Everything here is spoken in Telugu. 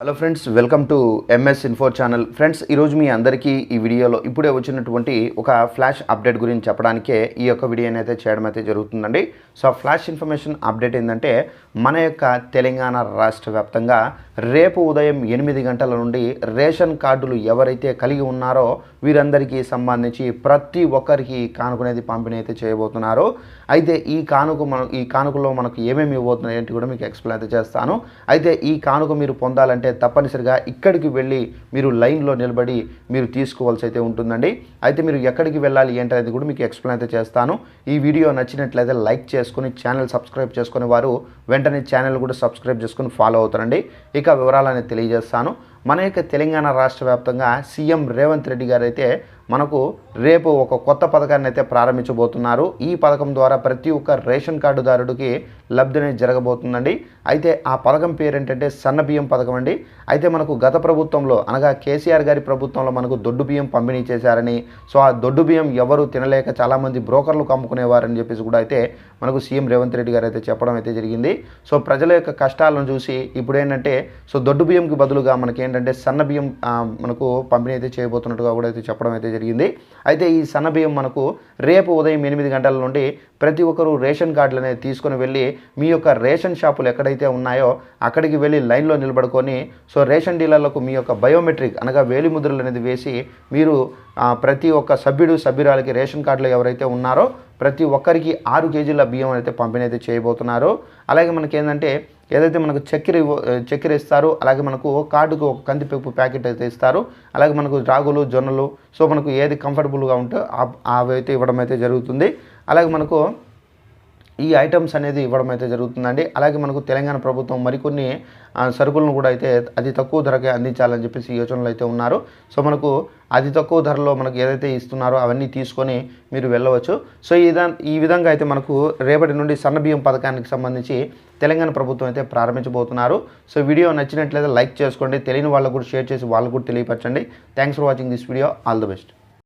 Hello friends welcome to MS info channel friends ఈరోజు మీ అందరికీ ఈ వీడియోలో ఇప్పుడే వచ్చినటువంటి ఒక ఫ్లాష్ అప్డేట్ గురించి చెప్పడానికే ఈ యొక్క వీడియోని అయితే చేయడం అయితే జరుగుతుందండి. సో ఆ ఫ్లాష్ ఇన్ఫర్మేషన్ అప్డేట్ ఏంటంటే మన యొక్క తెలంగాణ రాష్ట్ర వ్యాప్తంగా రేపు ఉదయం ఎనిమిది గంటల నుండి రేషన్ కార్డులు ఎవరైతే కలిగి ఉన్నారో వీరందరికీ సంబంధించి ప్రతి ఒక్కరికి కానుకనేది పంపిణీ అయితే చేయబోతున్నారు. అయితే ఈ కానుక మన ఈ కానుకలో మనకు ఏమేమి ఇవ్వబోతున్నాయి ఏంటి కూడా మీకు ఎక్స్ప్లెయిన్ అయితే చేస్తాను. అయితే ఈ కానుక మీరు పొందాలంటే తప్పనిసరిగా ఇక్కడికి వెళ్ళి మీరు లైన్లో నిలబడి మీరు తీసుకోవాల్సి అయితే ఉంటుందండి. అయితే మీరు ఎక్కడికి వెళ్ళాలి ఏంటనేది కూడా మీకు ఎక్స్ప్లెయిన్ అయితే చేస్తాను. ఈ వీడియో నచ్చినట్లయితే లైక్ చేసుకుని ఛానల్ సబ్స్క్రైబ్ చేసుకునే వారు వెంటనే ఛానల్ కూడా సబ్స్క్రైబ్ చేసుకుని ఫాలో అవుతారండి. ఇక వివరాలని తెలియజేస్తాను. మన యొక్క తెలంగాణ రాష్ట్ర వ్యాప్తంగా సీఎం రేవంత్ రెడ్డి గారు అయితే మనకు రేపు ఒక కొత్త పథకాన్ని అయితే ప్రారంభించబోతున్నారు. ఈ పథకం ద్వారా ప్రతి ఒక్క రేషన్ కార్డుదారుడికి లబ్ధి అనేది జరగబోతుందండి. అయితే ఆ పథకం పేరు ఏంటంటే సన్న బియ్యం పథకం అండి. అయితే మనకు గత ప్రభుత్వంలో అనగా కేసీఆర్ గారి ప్రభుత్వంలో మనకు దొడ్డు బియ్యం పంపిణీ చేశారని సో ఆ దొడ్డు బియ్యం ఎవరు తినలేక చాలామంది బ్రోకర్లు కమ్ముకునేవారని చెప్పేసి కూడా అయితే మనకు సీఎం రేవంత్ రెడ్డి గారు అయితే చెప్పడం అయితే జరిగింది. సో ప్రజల యొక్క కష్టాలను చూసి ఇప్పుడు ఏంటంటే సో దొడ్డు బియ్యంకి బదులుగా మనకి ఏంటంటే సన్న బియ్యం మనకు పంపిణీ అయితే చేయబోతున్నట్టుగా కూడా అయితే చెప్పడం అయితే జరిగింది. అయితే ఈ సన్న బియ్యం మనకు రేపు ఉదయం ఎనిమిది గంటల నుండి ప్రతి ఒక్కరూ రేషన్ కార్డులు అనేది తీసుకొని వెళ్ళి మీ యొక్క రేషన్ షాపులు ఎక్కడైతే ఉన్నాయో అక్కడికి వెళ్ళి లైన్లో నిలబడుకొని సో రేషన్ డీలర్లకు మీ యొక్క బయోమెట్రిక్ అనగా వేలిముద్రలు అనేది వేసి మీరు ప్రతి ఒక్క సభ్యుడు సభ్యురాలకి రేషన్ కార్డులు ఎవరైతే ఉన్నారో ప్రతి ఒక్కరికి ఆరు కేజీల బియ్యం అయితే పంపిణీ అయితే చేయబోతున్నారు. అలాగే మనకి ఏంటంటే ఏదైతే మనకు చక్కెర చక్కెర ఇస్తారు అలాగే మనకు కార్డుకు ఒక కందిపప్పు ప్యాకెట్ అయితే ఇస్తారు. అలాగే మనకు రాగులు జొన్నలు సో మనకు ఏది కంఫర్టబుల్గా ఉంటే అవి అయితే ఇవ్వడం అయితే జరుగుతుంది. అలాగే మనకు ఈ ఐటమ్స్ అనేది ఇవ్వడం అయితే జరుగుతుందండి. అలాగే మనకు తెలంగాణ ప్రభుత్వం మరికొన్ని సరుకులను కూడా అయితే అతి తక్కువ ధరకే అందించాలని చెప్పేసి యోచనలు అయితే ఉన్నారు. సో మనకు అతి తక్కువ ధరలో మనకు ఏదైతే ఇస్తున్నారో అవన్నీ తీసుకొని మీరు వెళ్ళవచ్చు. సో ఈ ఈ విధంగా అయితే మనకు రేపటి నుండి సన్నబియ్యం పథకానికి సంబంధించి తెలంగాణ ప్రభుత్వం అయితే ప్రారంభించబోతున్నారు. సో వీడియో నచ్చినట్లయితే లైక్ చేసుకోండి. తెలియని వాళ్ళకు కూడా షేర్ చేసి వాళ్ళకు కూడా తెలియపరచండి. Thanks for watching this video all the best